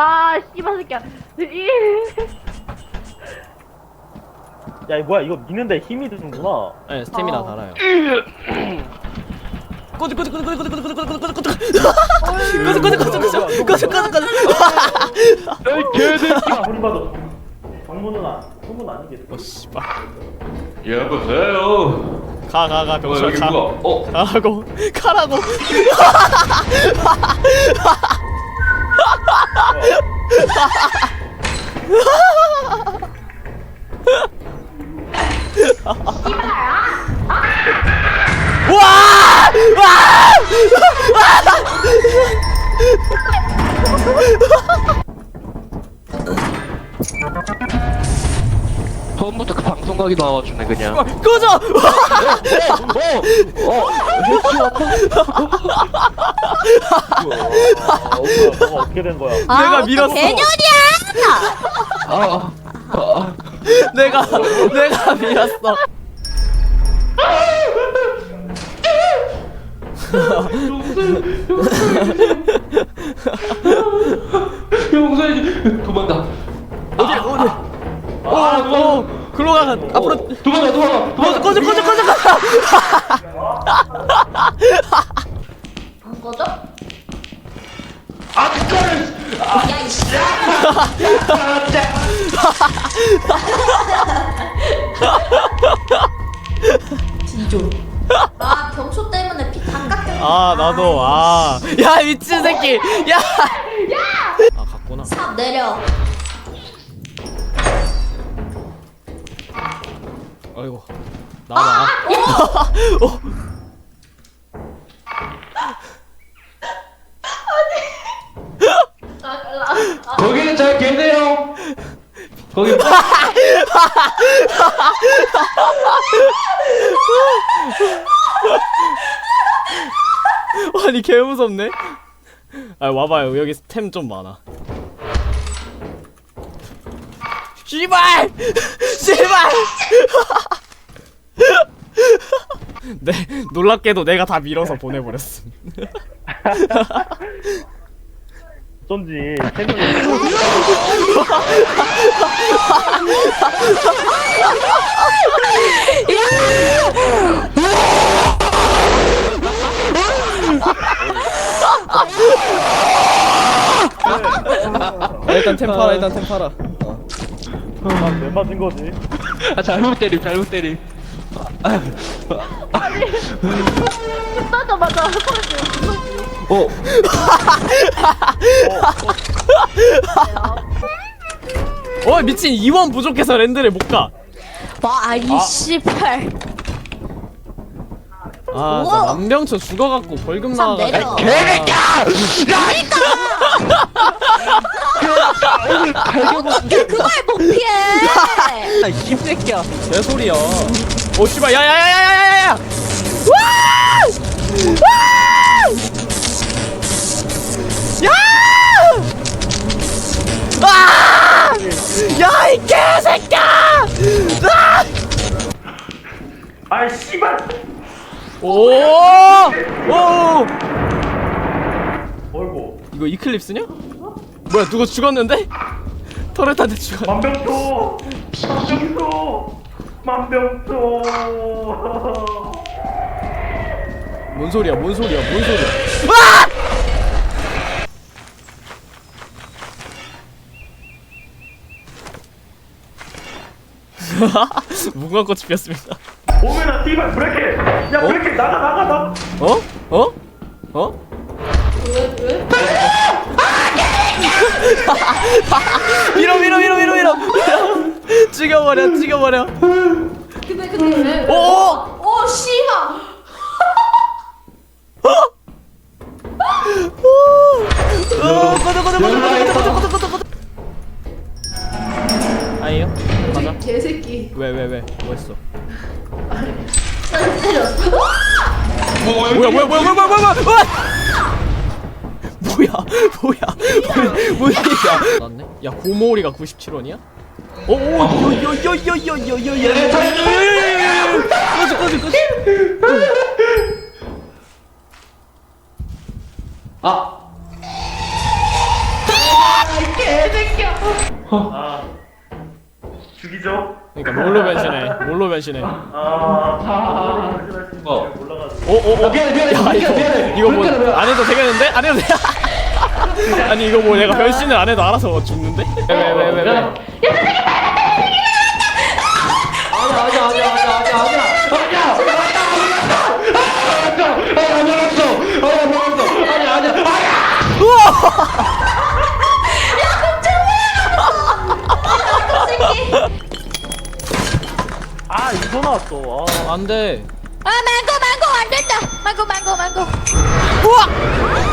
아 씨발 새끼야 이야 이거 뭐야 이거 미는데 힘이 드는구나 네 스태미나 어. 달아요 꺼져 꺼져 꺼져 꺼져 꺼져 꺼져 꺼져 꺼져 꺼져 꺼져 꺼져 꺼져 꺼져 꺼져 꺼져 꺼져 에이 개새끼야 우리 봐도 정문 누나 소문 아니겠어 어 씨발 여보세요. 가가가 어, 병철 여기 가 누가? 어, 가라고 가라고 와! 와! 처 그 가기 나와주네 그냥. 와, 꺼져! 어, 어, 어, 뭐가 어떻게 된 거야 내가 밀었어. 개년이야 아, 아, 아, 내가 내가 밀었어. 용서해. 도망가. 어, 글로 가. 앞으로 도망가, 도망가, 도망가. 꺼져 꺼져 꺼져 꺼져. 안 꺼져? 아, 그거를. 야, 이씨. 진조. 아, 병초 때문에 피 다 깎여. 아 나도 아. 야 미친 새끼. 야. 야. 아 갔구나. 삽 내려. 아이고. 나와. 어. 거기는 잘 계세요. 거기. 아니 개 무섭네. 아 와봐요 여기 템좀 많아. 씨발! 씨발! 네 놀랍게도 내가 다 밀어서 보내버렸음. 어쩐지 태민이 아, 일단 템 팔아 일단 템 팔아. 아왜 맞은 거지 아, 잘못 때림, 잘못 때림. 끝나자마자 어, 어 미친 2원 부족해서 랜드를 못 가. 와, 아이 씨발. 아, 나 우와. 만병초 죽어갖고 벌금 참 나와가지고. 내려. 그 걸 못 피해. 이 씹새끼야. 내 소리야. 오 씨발 야야야야야야야. 와! 와! 야! 아! 야, 이 개새끼야! 아! 씨발 오! 오! 어이구 이거 이클립스냐? 뭐야, 누가 죽었는데? 터렛한테 죽었. 만병초 만병초 만병초 뭔 소리야? 뭔 소리야? 뭔 소리야? 아! 무궁화 꽃이 피었습니다. 오메나 씨발 브레이크 야 브레이크 나가 나가 나가 어? 어? 어? 밀어 밀어 밀어 밀어 밀어 밀어 죽여버려 죽여버려 근데 근데 왜? 왜? 오! 오, 씨발. 어, 꺼져 꺼져 꺼져 꺼져 꺼져 꺼져 꺼져 꺼져 아니요 가자 개새끼. 왜 왜 왜 뭐 했어 날 때렸어. 뭐, 뭐야 뭐야 뭐야 뭐야 뭐야 뭐야 뭐야 뭐야 뭐야 맞네 야 고모리가 97원이야? 오오요요요요요요요요 꺼져 꺼져 꺼져 아, 아 죽이죠 그러니까 뭘로 변신해? 뭘로 변신해? 아 어. 몰라가지고 오오오. 아, 미안해, 미안해, 야 미안해, 이거 미안해. 이거 뭐 그러니까 안 해도 되겠는데? 안 해도 돼? 아니 이거 뭐 내가 변신을 안 해도 알아서 죽는데? 왜 왜 왜 왜? 아니야 아니야 나왔어 아. 안 돼. 아 망고 망고 안 된다. 망고 망고 망고. 우와!